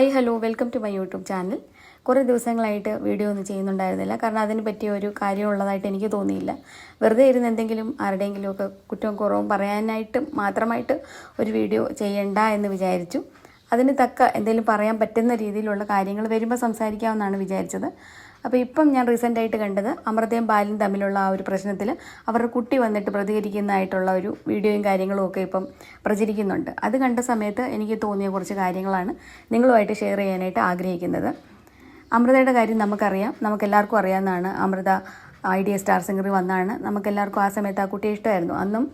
Hi hello welcome to my YouTube channel. കുറേ ദിവസങ്ങളായിട്ട് video ഒന്നും ചെയ്യുന്നുണ്ടായിരുന്നില്ല. കാരണം അതിന് പറ്റിയ ഒരു കാര്യമുള്ളതായിട്ട് എനിക്ക് തോന്നിയില്ല. വെറുതെ ഇരുന്ന് എന്തെങ്കിലും ആരുടെയെങ്കിലും ഒക്കെ കുറ്റവും കുറവും പറയാനായിട്ട് മാത്രമായിട്ട് ഒരു വീഡിയോ ചെയ്യണ്ട എന്ന് വിചാരിച്ചു. അതിന് തക്ക എന്തെങ്കിലും പറയാൻ പറ്റുന്ന രീതിയിലുള്ള കാര്യങ്ങൾ വരുമ്പോൾ സംസാരിക്കാമെന്നാണ് വിചാരിച്ചത്. അപ്പോൾ ഇപ്പം ഞാൻ റീസെന്റായിട്ട് കണ്ടത് അമൃതയും ബാലും തമ്മിലുള്ള ആ ഒരു പ്രശ്നത്തിൽ അവരുടെ കുട്ടി വന്നിട്ട് പ്രതികരിക്കുന്നതായിട്ടുള്ള ഒരു വീഡിയോയും കാര്യങ്ങളും ഒക്കെ ഇപ്പം പ്രചരിക്കുന്നുണ്ട്. അത് കണ്ട സമയത്ത് എനിക്ക് തോന്നിയ കുറച്ച് കാര്യങ്ങളാണ് നിങ്ങളുമായിട്ട് ഷെയർ ചെയ്യാനായിട്ട് ആഗ്രഹിക്കുന്നത്. അമൃതയുടെ കാര്യം നമുക്കറിയാം. നമുക്കെല്ലാവർക്കും അറിയാവുന്നതാണ് Amrita Idea star singer വന്നാണ്. നമുക്കെല്ലാവർക്കും ആ സമയത്ത് ആ കുട്ടിയെ ഇഷ്ടമായിരുന്നു. അന്നും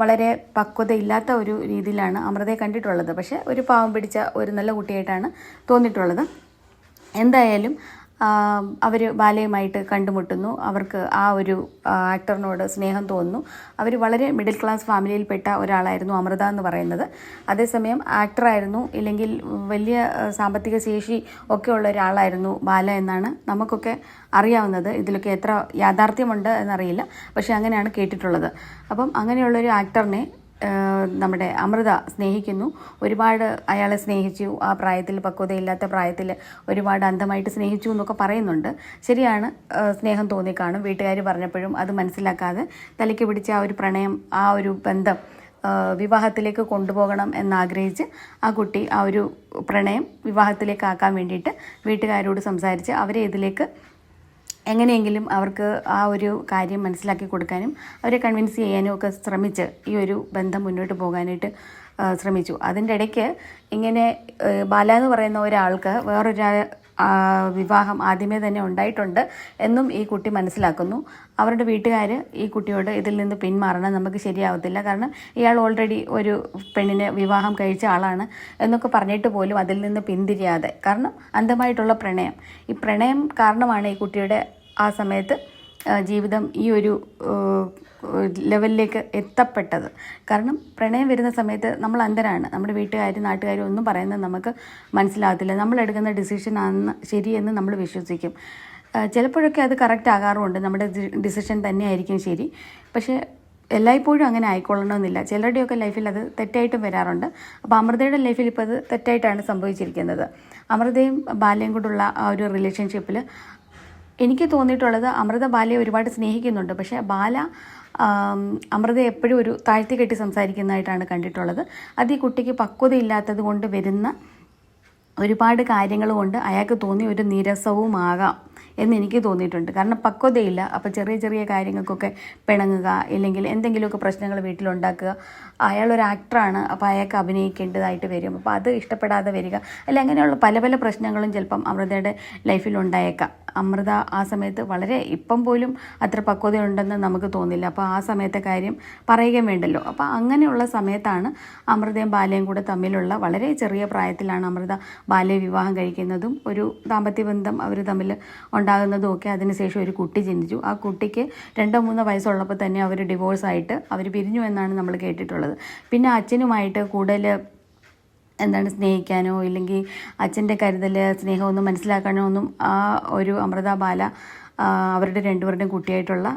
വളരെ പക്വതയില്ലാത്ത ഒരു രീതിയിലാണ് അമൃതയെ കണ്ടിട്ടുള്ളത്. പക്ഷേ ഒരു പാവം പിടിച്ച ഒരു നല്ല കുട്ടിയായിട്ടാണ് തോന്നിയിട്ടുള്ളത്. എന്തായാലും അവർ ബാലയുമായിട്ട് കണ്ടുമുട്ടുന്നു. അവർക്ക് ആ ഒരു ആക്ടറിനോട് സ്നേഹം തോന്നുന്നു. അവർ വളരെ മിഡിൽ ക്ലാസ് ഫാമിലിയിൽപ്പെട്ട ഒരാളായിരുന്നു അമൃത എന്ന് പറയുന്നത്. അതേസമയം ആക്ടറായിരുന്നു ഇല്ലെങ്കിൽ വലിയ സാമ്പത്തിക ശേഷി ഒക്കെ ഉള്ള ഒരാളായിരുന്നു ബാല എന്നാണ് നമുക്കൊക്കെ അറിയാവുന്നത്. ഇതിലൊക്കെ എത്ര യാഥാർത്ഥ്യമുണ്ട് എന്നറിയില്ല. പക്ഷേ അങ്ങനെയാണ് കേട്ടിട്ടുള്ളത്. അപ്പം അങ്ങനെയുള്ളൊരു ആക്ടറിനെ നമ്മുടെ അമൃത സ്നേഹിക്കുന്നു. ഒരുപാട് അയാളെ സ്നേഹിച്ചു. ആ പ്രായത്തിൽ പക്വതയില്ലാത്ത പ്രായത്തിൽ ഒരുപാട് അന്ധമായിട്ട് സ്നേഹിച്ചു എന്നൊക്കെ പറയുന്നുണ്ട്. ശരിയാണ് സ്നേഹം തോന്നിക്കാണും. വീട്ടുകാർ പറഞ്ഞപ്പോഴും അത് മനസ്സിലാക്കാതെ തലയ്ക്ക് പിടിച്ച ആ ഒരു പ്രണയം ആ ഒരു ബന്ധം വിവാഹത്തിലേക്ക് കൊണ്ടുപോകണം എന്നാഗ്രഹിച്ച് ആ കുട്ടി ആ ഒരു പ്രണയം വിവാഹത്തിലേക്ക് ആക്കാൻ വേണ്ടിയിട്ട് വീട്ടുകാരോട് സംസാരിച്ച് അവരെ ഇതിലേക്ക് എങ്ങനെയെങ്കിലും അവർക്ക് ആ ഒരു കാര്യം മനസ്സിലാക്കി കൊടുക്കാനും അവരെ കൺവിൻസ് ചെയ്യാനും ഒക്കെ ശ്രമിച്ച് ഈ ഒരു ബന്ധം മുന്നോട്ട് പോകാനായിട്ട് ശ്രമിച്ചു. അതിന്റെ ഇടയ്ക്ക് ഇങ്ങനെ ബാല എന്ന് പറയുന്ന ഒരാൾക്ക് വേറൊരു വിവാഹം ആദ്യമേ തന്നെ ഉണ്ടായിട്ടുണ്ട് എന്നും ഈ കുട്ടി മനസ്സിലാക്കുന്നു. അവരുടെ വീട്ടുകാർ ഈ കുട്ടിയോട് ഇതിൽ നിന്ന് പിന്മാറണം നമുക്ക് ശരിയാവത്തില്ല. കാരണം ഇയാൾ ഓൾറെഡി ഒരു പെണ്ണിനെ വിവാഹം കഴിച്ച ആളാണ് എന്നൊക്കെ പറഞ്ഞിട്ട് പോലും അതിൽ നിന്ന് പിന്തിരിയാതെ. കാരണം അന്ധമായിട്ടുള്ള പ്രണയം. ഈ പ്രണയം കാരണമാണ് ഈ കുട്ടിയുടെ ആ സമയത്ത് ജീവിതം ഈ ഒരു ലെവലിലേക്ക് എത്തപ്പെട്ടത്. കാരണം പ്രണയം വരുന്ന സമയത്ത് നമ്മൾ അന്തരാണ് നമ്മുടെ വീട്ടുകാരും നാട്ടുകാരും ഒന്നും പറയുന്നത് നമുക്ക് മനസ്സിലാകത്തില്ല. നമ്മൾ എടുക്കുന്ന ഡിസിഷൻ ആണ് ശരിയെന്ന് നമ്മൾ വിശ്വസിക്കും. ചിലപ്പോഴൊക്കെ അത് കറക്റ്റ് ആകാറുമുണ്ട്. നമ്മുടെ ഡിസിഷൻ തന്നെ ആയിരിക്കും ശരി. പക്ഷേ എല്ലായ്പ്പോഴും അങ്ങനെ ആയിക്കൊള്ളണമെന്നില്ല. ചിലരുടെയൊക്കെ ലൈഫിൽ അത് തെറ്റായിട്ടും വരാറുണ്ട്. അപ്പോൾ അമൃതയുടെ ലൈഫിൽ ഇപ്പോൾ അത് തെറ്റായിട്ടാണ് സംഭവിച്ചിരിക്കുന്നത്. അമൃതയും ബാല്യം കൊണ്ടുള്ള ആ ഒരു റിലേഷൻഷിപ്പിൽ എനിക്ക് തോന്നിയിട്ടുള്ളത് അമൃത ബാലയെ ഒരുപാട് സ്നേഹിക്കുന്നുണ്ട്. പക്ഷേ ബാല അമൃത എപ്പോഴും ഒരു താഴ്ത്തി കെട്ടി സംസാരിക്കുന്നതായിട്ടാണ് കണ്ടിട്ടുള്ളത്. അത് ഈ കുട്ടിക്ക് പക്വതയില്ലാത്തത് കൊണ്ട് വരുന്ന ഒരുപാട് കാര്യങ്ങൾ കൊണ്ട് അയാൾക്ക് തോന്നി ഒരു നിരസവുമാകാം എന്ന് എനിക്ക് തോന്നിയിട്ടുണ്ട്. കാരണം പക്വതയില്ല. അപ്പോൾ ചെറിയ ചെറിയ കാര്യങ്ങൾക്കൊക്കെ പിണങ്ങുക ഇല്ലെങ്കിൽ എന്തെങ്കിലുമൊക്കെ പ്രശ്നങ്ങൾ വീട്ടിലുണ്ടാക്കുക. അയാളൊരു ആക്ടറാണ് അപ്പോൾ അയാൾക്ക് അഭിനയിക്കേണ്ടതായിട്ട് വരും. അപ്പോൾ അത് ഇഷ്ടപ്പെടാതെ വരിക. അല്ല അങ്ങനെയുള്ള പല പല പ്രശ്നങ്ങളും ചിലപ്പം അമൃതയുടെ ലൈഫിൽ ഉണ്ടായേക്കാം. അമൃത ആ സമയത്ത് വളരെ ഇപ്പം പോലും അത്ര പക്വതയുണ്ടെന്ന് നമുക്ക് തോന്നില്ല. അപ്പോൾ ആ സമയത്തെ കാര്യം പറയുകയും വേണ്ടല്ലോ. അപ്പോൾ അങ്ങനെയുള്ള സമയത്താണ് അമൃതയും ബാലയും കൂടെ തമ്മിലുള്ള വളരെ ചെറിയ പ്രായത്തിലാണ് അമൃത ബാലയെ വിവാഹം കഴിക്കുന്നതും ഒരു ദാമ്പത്യ ബന്ധം അവർ തമ്മിൽ ഉണ്ടാകുന്നതും ഒക്കെ അതിനുശേഷം ഒരു കുട്ടി ജനിച്ചു. ആ കുട്ടിക്ക് രണ്ടോ മൂന്നോ വയസ്സുള്ളപ്പോൾ തന്നെ അവർ ഡിവോഴ്സ് ആയിട്ട് അവർ പിരിഞ്ഞു എന്നാണ് നമ്മൾ കേട്ടിട്ടുള്ളത്. പിന്നെ അച്ഛനുമായിട്ട് കൂടുതൽ എന്താണ് സ്നേഹിക്കാനോ ഇല്ലെങ്കിൽ അച്ഛന്റെ കരുതൽ സ്നേഹമൊന്നും മനസ്സിലാക്കാനോ ഒന്നും ആ ഒരു അമൃത ബാല അവരുടെ രണ്ടുപേരുടെയും കുട്ടിയായിട്ടുള്ള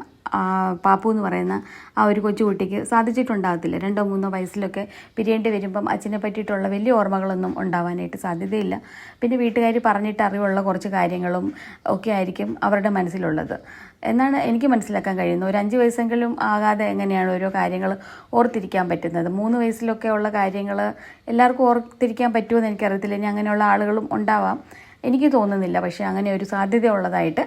പാപ്പു എന്ന് പറയുന്ന ആ ഒരു കൊച്ചുകുട്ടിക്ക് സാധിച്ചിട്ടുണ്ടാകത്തില്ല. രണ്ടോ മൂന്നോ വയസ്സിലൊക്കെ പിരിയേണ്ടി വരുമ്പം അച്ഛനെ പറ്റിയിട്ടുള്ള വലിയ ഓർമ്മകളൊന്നും ഉണ്ടാവാനായിട്ട് സാധ്യതയില്ല. പിന്നെ വീട്ടുകാർ പറഞ്ഞിട്ട് അറിവുള്ള കുറച്ച് കാര്യങ്ങളും ഒക്കെ ആയിരിക്കും അവരുടെ മനസ്സിലുള്ളത്. എന്നാണ് എനിക്ക് മനസ്സിലാക്കാൻ കഴിയുന്നത്. ഒരു അഞ്ച് വയസ്സെങ്കിലും ആകാതെ എങ്ങനെയാണ് ഓരോ കാര്യങ്ങൾ ഓർത്തിരിക്കാൻ പറ്റുന്നത്? മൂന്ന് വയസ്സിലൊക്കെ ഉള്ള കാര്യങ്ങൾ എല്ലാവർക്കും ഓർത്തിരിക്കാൻ പറ്റുമെന്ന് എനിക്കറിയത്തില്ല. ഇനി അങ്ങനെയുള്ള ആളുകളും ഉണ്ടാവാം. എനിക്ക് തോന്നുന്നില്ല. പക്ഷേ അങ്ങനെ ഒരു സാധ്യത ഉള്ളതായിട്ട്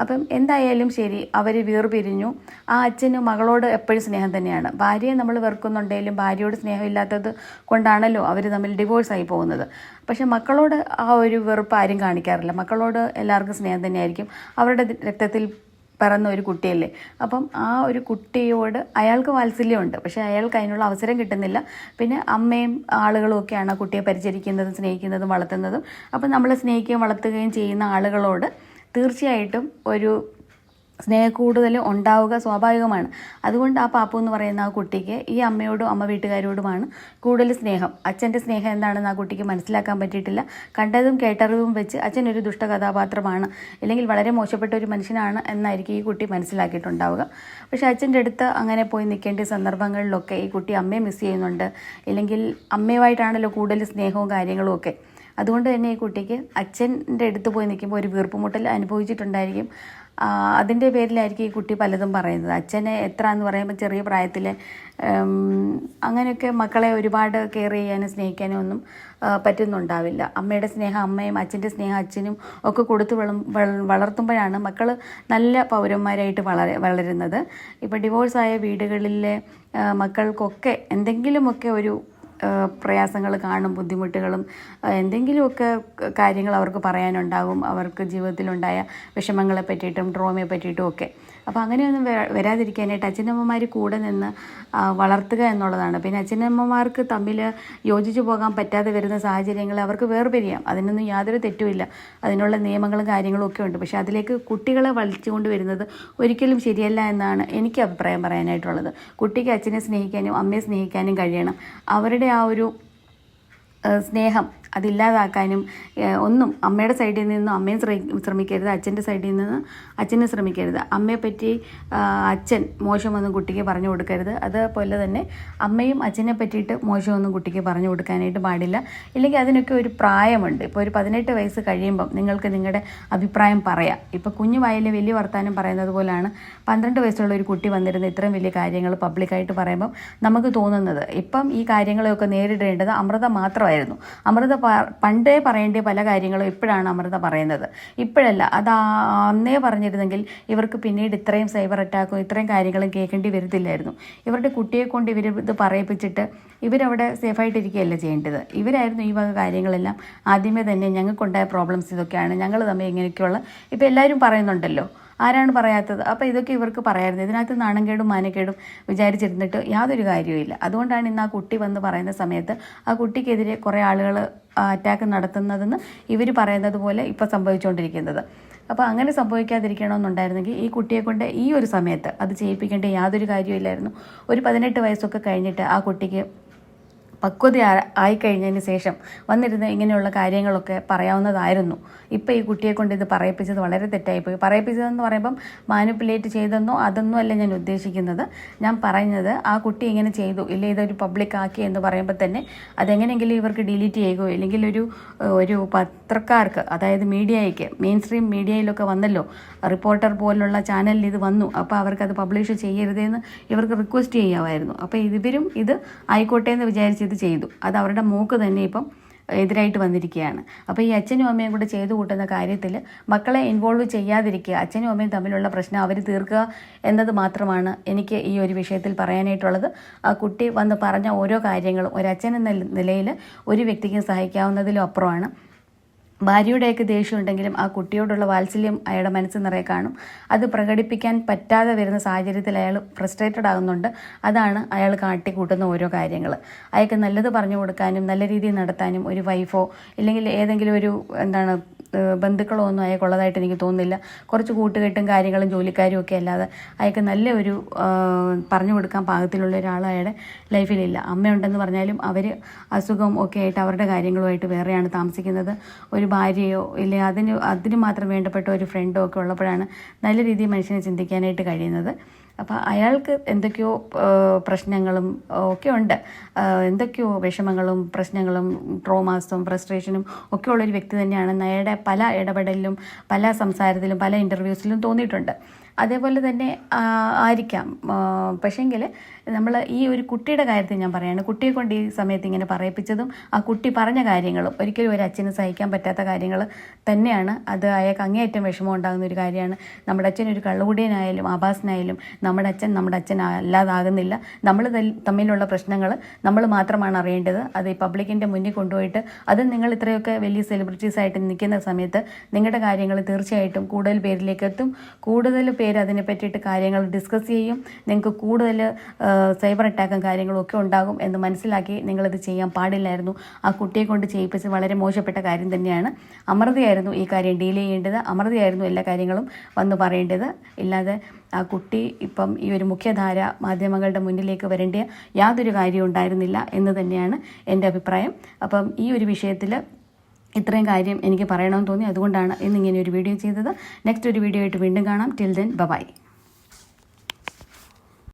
അപ്പം എന്തായാലും ശരി അവർ വീർപിരിഞ്ഞു. ആ അച്ഛന് മകളോട് എപ്പോഴും സ്നേഹം തന്നെയാണ്. ഭാര്യയെ നമ്മൾ വെറുക്കുന്നുണ്ടെങ്കിലും ഭാര്യയോട് സ്നേഹമില്ലാത്തത് കൊണ്ടാണല്ലോ അവർ തമ്മിൽ ഡിവോഴ്സായി പോകുന്നത്. പക്ഷേ മക്കളോട് ആ ഒരു വെറുപ്പ് ആരും കാണിക്കാറില്ല. മക്കളോട് എല്ലാവർക്കും സ്നേഹം തന്നെയായിരിക്കും. അവരുടെ രക്തത്തിൽ പിറന്ന ഒരു കുട്ടിയല്ലേ. അപ്പം ആ ഒരു കുട്ടിയോട് അയാൾക്ക് വാത്സല്യമുണ്ട്. പക്ഷേ അയാൾക്ക് അതിനുള്ള അവസരം കിട്ടുന്നില്ല. പിന്നെ അമ്മയും ആളുകളും ഒക്കെയാണ് ആ കുട്ടിയെ പരിചരിക്കുന്നതും സ്നേഹിക്കുന്നതും വളർത്തുന്നതും. അപ്പം നമ്മൾ സ്നേഹിക്കുകയും വളർത്തുകയും ചെയ്യുന്ന ആളുകളോട് തീർച്ചയായിട്ടും ഒരു സ്നേഹക്കൂടുതൽ ഉണ്ടാവുക സ്വാഭാവികമാണ്. അതുകൊണ്ട് ആ പാപ്പു എന്ന് പറയുന്ന ആ കുട്ടിക്ക് ഈ അമ്മയോടും അമ്മ വീട്ടുകാരോടുമാണ് കൂടുതൽ സ്നേഹം. അച്ഛന്റെ സ്നേഹം എന്താണെന്ന് ആ കുട്ടിക്ക് മനസ്സിലാക്കാൻ പറ്റിയിട്ടില്ല. കണ്ടതും കേട്ടറിവും വെച്ച് അച്ഛൻ ഒരു ദുഷ്ടകഥാപാത്രമാണ് അല്ലെങ്കിൽ വളരെ മോശപ്പെട്ട ഒരു മനുഷ്യനാണ് എന്നായിരിക്കും ഈ കുട്ടി മനസ്സിലാക്കിയിട്ടുണ്ടാവുക. പക്ഷേ അച്ഛന്റെ അടുത്ത് അങ്ങനെ പോയി നിൽക്കേണ്ട സന്ദർഭങ്ങളിലൊക്കെ ഈ കുട്ടി അമ്മയെ മിസ് ചെയ്യുന്നുണ്ട്. ഇല്ലെങ്കിൽ അമ്മയുമായിട്ടാണല്ലോ കൂടുതൽ സ്നേഹവും കാര്യങ്ങളും ഒക്കെ. അതുകൊണ്ട് തന്നെ ഈ കുട്ടിക്ക് അച്ഛന്റെ അടുത്ത് പോയി നിൽക്കുമ്പോൾ ഒരു വീർപ്പുമുട്ടൽ അനുഭവിച്ചിട്ടുണ്ടായിരിക്കും. അതിന്റെ പേരിലായിരിക്കും ഈ കുട്ടി പലതും പറയുന്നത്. അച്ഛനെ എത്ര എന്ന് പറയുമ്പോൾ ചെറിയ പ്രായത്തിൽ അങ്ങനെയൊക്കെ മക്കളെ ഒരുപാട് കെയർ ചെയ്യാനും സ്നേഹിക്കാനും ഒന്നും പറ്റുന്നുണ്ടാവില്ല. അമ്മയുടെ സ്നേഹം അമ്മയും അച്ഛന്റെ സ്നേഹം അച്ഛനും ഒക്കെ കൊടുത്ത് വള- വള- വളർത്തുമ്പോഴാണ് മക്കൾ നല്ല പൗരന്മാരായിട്ട് വളര വളരുന്നത്. ഇപ്പോൾ ഡിവോഴ്സായ വീടുകളിലെ മക്കൾക്കൊക്കെ എന്തെങ്കിലുമൊക്കെ ഒരു പ്രയാസങ്ങൾ കാണും ബുദ്ധിമുട്ടുകളും എന്തെങ്കിലുമൊക്കെ കാര്യങ്ങൾ അവർക്ക് പറയാനുണ്ടാകും അവർക്ക് ജീവിതത്തിലുണ്ടായ വിഷമങ്ങളെ പറ്റിയിട്ടും ഡ്രോമയെ പറ്റിയിട്ടും ഒക്കെ. അപ്പോൾ അങ്ങനെയൊന്നും വരാതിരിക്കാനായിട്ട് അച്ഛനമ്മമാർ കൂടെ നിന്ന് വളർത്തുക എന്നുള്ളതാണ്. പിന്നെ അച്ഛനമ്മമാർക്ക് തമ്മിൽ യോജിച്ചു പോകാൻ പറ്റാതെ വരുന്ന സാഹചര്യങ്ങൾ അവർക്ക് വേർപിരിയാം. അതിനൊന്നും യാതൊരു തെറ്റുമില്ല. അതിനുള്ള നിയമങ്ങളും കാര്യങ്ങളും ഒക്കെ ഉണ്ട്. പക്ഷേ അതിലേക്ക് കുട്ടികളെ വലിച്ചുകൊണ്ട് വരുന്നത് ഒരിക്കലും ശരിയല്ല എന്നാണ് എനിക്ക് അഭിപ്രായം പറയാനായിട്ടുള്ളത്. കുട്ടിക്ക് അച്ഛനെ സ്നേഹിക്കാനും അമ്മയെ സ്നേഹിക്കാനും കഴിയണം. അവരുടെ ആ ഒരു സ്നേഹം അതില്ലാതാക്കാനും ഒന്നും അമ്മയുടെ സൈഡിൽ നിന്നും അമ്മയും ശ്രമി- ശ്രമിക്കരുത് അച്ഛന്റെ സൈഡിൽ നിന്ന് അച്ഛനും ശ്രമിക്കരുത്. അമ്മയെ പറ്റി അച്ഛൻ മോശമൊന്നും കുട്ടിക്ക് പറഞ്ഞു കൊടുക്കരുത്. അതുപോലെ തന്നെ അമ്മയും അച്ഛനെ പറ്റിയിട്ട് മോശമൊന്നും കുട്ടിക്ക് പറഞ്ഞു കൊടുക്കാനായിട്ട് പാടില്ല. ഇല്ലെങ്കിൽ അതിനൊക്കെ ഒരു പ്രായമുണ്ട്. ഇപ്പോൾ ഒരു പതിനെട്ട് വയസ്സ് കഴിയുമ്പം നിങ്ങൾക്ക് നിങ്ങളുടെ അഭിപ്രായം പറയാം. ഇപ്പോൾ കുഞ്ഞു വായിലെ വലിയ വർത്തമാനം പറയുന്നത് പോലെയാണ് പന്ത്രണ്ട് വയസ്സുള്ള ഒരു കുട്ടി വന്നിരുന്ന ഇത്രയും വലിയ കാര്യങ്ങൾ പബ്ലിക്കായിട്ട് പറയുമ്പം നമുക്ക് തോന്നുന്നത് ഇപ്പം ഈ കാര്യങ്ങളെയൊക്കെ നേരിടേണ്ടത് അമൃത മാത്രമായിരുന്നു. അമൃത പണ്ടേ പറയേണ്ട പല കാര്യങ്ങളും ഇപ്പോഴാണ് അമൃത പറയുന്നത്. ഇപ്പോഴല്ല അത് അന്നേ പറഞ്ഞിരുന്നെങ്കിൽ ഇവർക്ക് പിന്നീട് ഇത്രയും സൈബർ അറ്റാക്കും ഇത്രയും കാര്യങ്ങളും കേൾക്കേണ്ടി വരത്തില്ലായിരുന്നു. ഇവരുടെ കുട്ടിയെ കൊണ്ട് ഇവർ ഇത് പറയിപ്പിച്ചിട്ട് ഇവരവിടെ സേഫായിട്ടിരിക്കുകയല്ല ചെയ്യേണ്ടത്? ഇവരായിരുന്നു ഈ വക കാര്യങ്ങളെല്ലാം ആദ്യമേ തന്നെ ഞങ്ങൾക്കുണ്ടായ പ്രോബ്ലംസ് ഇതൊക്കെയാണ്. ഞങ്ങൾ തമ്മിൽ ഇങ്ങനെയൊക്കെയുള്ള ഇപ്പോൾ എല്ലാവരും പറയുന്നുണ്ടല്ലോ. ആരാണ് പറയാത്തത്? അപ്പോൾ ഇതൊക്കെ ഇവർക്ക് പറയായിരുന്നു. ഇതിനകത്ത് നാണംകേടും മാനക്കേടും വിചാരിച്ചിരുന്നിട്ട് യാതൊരു കാര്യവുമില്ല അതുകൊണ്ടാണ് ഇന്ന് ആ കുട്ടി വന്ന് പറയുന്ന സമയത്ത് ആ കുട്ടിക്കെതിരെ കുറേ ആളുകൾ അറ്റാക്ക് നടത്തുന്നതെന്ന് ഇവർ പറയുന്നത് പോലെ ഇപ്പോൾ സംഭവിച്ചുകൊണ്ടിരിക്കുന്നത് അപ്പോൾ അങ്ങനെ സംഭവിക്കാതിരിക്കണമെന്നുണ്ടായിരുന്നെങ്കിൽ ഈ കുട്ടിയെ കൊണ്ട് ഈ ഒരു സമയത്ത് അത് ചെയ്യിപ്പിക്കേണ്ട യാതൊരു കാര്യമില്ലായിരുന്നു ഒരു പതിനെട്ട് വയസ്സൊക്കെ കഴിഞ്ഞിട്ട് ആ കുട്ടിക്ക് പക്വത ആയിക്കഴിഞ്ഞതിന് ശേഷം വന്നിരുന്ന് ഇങ്ങനെയുള്ള കാര്യങ്ങളൊക്കെ പറയാവുന്നതായിരുന്നു. ഇപ്പോൾ ഈ കുട്ടിയെ കൊണ്ട് ഇത് പറയിപ്പിച്ചത് വളരെ തെറ്റായിപ്പോയി. പറയിപ്പിച്ചതെന്ന് പറയുമ്പം മാനിപ്പുലേറ്റ് ചെയ്തെന്നോ അതൊന്നും അല്ല ഞാൻ ഉദ്ദേശിക്കുന്നത്. ഞാൻ പറയുന്നത് ആ കുട്ടി ഇങ്ങനെ ചെയ്തു ഇല്ല ഇതൊരു പബ്ലിക് ആക്കി എന്ന് പറയുമ്പോൾ തന്നെ അതെങ്ങനെയെങ്കിലും ഇവർക്ക് ഡിലീറ്റ് ചെയ്യുകയോ ഇല്ലെങ്കിൽ ഒരു ഒരു പത്രക്കാർക്ക് അതായത് മീഡിയയ്ക്ക് മെയിൻ സ്ട്രീം മീഡിയയിലൊക്കെ വന്നല്ലോ റിപ്പോർട്ടർ പോലുള്ള ചാനലിൽ ഇത് വന്നു. അപ്പോൾ അവർക്ക് അത് പബ്ലിഷ് ചെയ്യരുതെന്ന് ഇവർക്ക് റിക്വസ്റ്റ് ചെയ്യാമായിരുന്നു. അപ്പോൾ ഇവരും ഇത് ആയിക്കോട്ടെ എന്ന് വിചാരിച്ച് ഇത് ചെയ്തു. അത് അവരുടെ മൂക്ക് തന്നെ ഇപ്പം എതിരായിട്ട് വന്നിരിക്കുകയാണ്. അപ്പോൾ ഈ അച്ഛനും അമ്മയും കൂടെ ചെയ്തു കൂട്ടുന്ന കാര്യത്തിൽ മക്കളെ ഇൻവോൾവ് ചെയ്യാതിരിക്കുക അച്ഛനും അമ്മയും തമ്മിലുള്ള പ്രശ്നം അവർ തീർക്കുക എന്നത് മാത്രമാണ് എനിക്ക് ഈ ഒരു വിഷയത്തിൽ പറയാനായിട്ടുള്ളത്. ആ കുട്ടി വന്ന് പറഞ്ഞ ഓരോ കാര്യങ്ങളും ഒരു അച്ഛൻ എന്ന നിലയിൽ ഒരു വ്യക്തിക്കും സഹായിക്കാവുന്നതിലും അപ്പുറമാണ്. ഭാര്യയുടെയൊക്കെ ദേഷ്യം ഉണ്ടെങ്കിലും ആ കുട്ടിയോടുള്ള വാത്സല്യം അയാളുടെ മനസ്സിൽ നിറയെ കാണും. അത് പ്രകടിപ്പിക്കാൻ പറ്റാതെ വരുന്ന സാഹചര്യത്തിൽ അയാൾ ഫ്രസ്ട്രേറ്റഡ് ആകുന്നുണ്ട്. അതാണ് അയാൾ കാട്ടിക്കൂട്ടുന്ന ഓരോ കാര്യങ്ങൾ. അയാൾക്ക് നല്ലത് പറഞ്ഞു കൊടുക്കാനും നല്ല രീതിയിൽ നടത്താനും ഒരു വൈഫോ ഇല്ലെങ്കിൽ ഏതെങ്കിലും ഒരു എന്താണ് ബന്ധുക്കളോ ഒന്നും അയാൾക്കുള്ളതായിട്ട് എനിക്ക് തോന്നുന്നില്ല. കുറച്ച് കൂട്ടുകെട്ടും കാര്യങ്ങളും ജോലിക്കാരും ഒക്കെ അല്ലാതെ അയാൾക്ക് നല്ല ഒരു പറഞ്ഞു കൊടുക്കാൻ പാകത്തിലുള്ള ഒരാൾ അയാളുടെ ലൈഫിലില്ല. അമ്മയുണ്ടെന്ന് പറഞ്ഞാലും അവർ അസുഖം ഒക്കെ ആയിട്ട് അവരുടെ കാര്യങ്ങളുമായിട്ട് വേറെയാണ് താമസിക്കുന്നത്. ഒരു ഭാര്യയോ ഇല്ലെ അതിന് അതിന് മാത്രം വേണ്ടപ്പെട്ട ഒരു ഫ്രണ്ടോ ഒക്കെ ഉള്ളപ്പോഴാണ് നല്ല രീതിയിൽ മനുഷ്യനെ ചിന്തിക്കാനായിട്ട് കഴിയുന്നത്. അപ്പോൾ അയാൾക്ക് എന്തൊക്കെയോ പ്രശ്നങ്ങളും ഒക്കെ ഉണ്ട്. എന്തൊക്കെയോ വിഷമങ്ങളും പ്രശ്നങ്ങളും ട്രോമാസും ഫ്രസ്ട്രേഷനും ഒക്കെ ഉള്ളൊരു വ്യക്തി തന്നെയാണ്. അയാളുടെ പല ഇടപെടലിലും പല സംസാരത്തിലും പല ഇന്റർവ്യൂസിലും തോന്നിയിട്ടുണ്ട്. അതേപോലെ തന്നെ ആയിരിക്കാം. പക്ഷേങ്കിൽ നമ്മൾ ഈ ഒരു കുട്ടിയുടെ കാര്യത്തിൽ ഞാൻ പറയുകയാണ് കുട്ടിയെ കൊണ്ട് ഈ സമയത്ത് ഇങ്ങനെ പറയിപ്പിച്ചതും ആ കുട്ടി പറഞ്ഞ കാര്യങ്ങളും ഒരിക്കലും ഒരു അച്ഛന് സഹിക്കാൻ പറ്റാത്ത കാര്യങ്ങൾ തന്നെയാണ്. അത് അയാൾക്ക് അങ്ങേയറ്റം വിഷമം ഉണ്ടാകുന്ന ഒരു കാര്യമാണ്. നമ്മുടെ അച്ഛൻ ഒരു കള്ളുകുടിയനായാലും ആഭാസനായാലും നമ്മുടെ അച്ഛൻ നമ്മുടെ അച്ഛൻ അല്ലാതാകുന്നില്ല. നമ്മൾ തമ്മിലുള്ള പ്രശ്നങ്ങൾ നമ്മൾ മാത്രമാണ് അറിയേണ്ടത്. അത് ഈ പബ്ലിക്കിന്റെ മുന്നിൽ കൊണ്ടുപോയിട്ട് അത് നിങ്ങൾ ഇത്രയൊക്കെ വലിയ സെലിബ്രിറ്റീസ് ആയിട്ട് നിൽക്കുന്ന സമയത്ത് നിങ്ങളുടെ കാര്യങ്ങൾ തീർച്ചയായിട്ടും കൂടുതൽ പേരിലേക്ക് എത്തും. കൂടുതൽ പേര് അതിനെ പറ്റിയിട്ട് കാര്യങ്ങൾ ഡിസ്കസ് ചെയ്യും. നിങ്ങൾക്ക് കൂടുതൽ സൈബർ അറ്റാക്കും കാര്യങ്ങളും ഒക്കെ ഉണ്ടാകും എന്ന് മനസ്സിലാക്കി നിങ്ങളിത് ചെയ്യാൻ പാടില്ലായിരുന്നു. ആ കുട്ടിയെ കൊണ്ട് ചെയ്യിപ്പിച്ച് വളരെ മോശപ്പെട്ട കാര്യം തന്നെയാണ് അമൃതയായിരുന്നു ഈ കാര്യം ഡീൽ ചെയ്യേണ്ടത്. അമൃതയായിരുന്നു എല്ലാ കാര്യങ്ങളും വന്ന് പറയേണ്ടത്. ഇല്ലാതെ ആ കുട്ടി ഇപ്പം ഈ ഒരു മുഖ്യധാര മാധ്യമങ്ങളുടെ മുന്നിലേക്ക് വരേണ്ട യാതൊരു കാര്യവും ഉണ്ടായിരുന്നില്ല എന്ന് തന്നെയാണ് എന്റെ അഭിപ്രായം. അപ്പം ഈ ഒരു വിഷയത്തിൽ ഇത്രയും കാര്യം എനിക്ക് പറയണമെന്ന് തോന്നി. അതുകൊണ്ടാണ് ഇന്നിങ്ങനെ ഒരു വീഡിയോ ചെയ്തത്. നെക്സ്റ്റ് ഒരു വീഡിയോ ആയിട്ട് വീണ്ടും കാണാം. Till then bye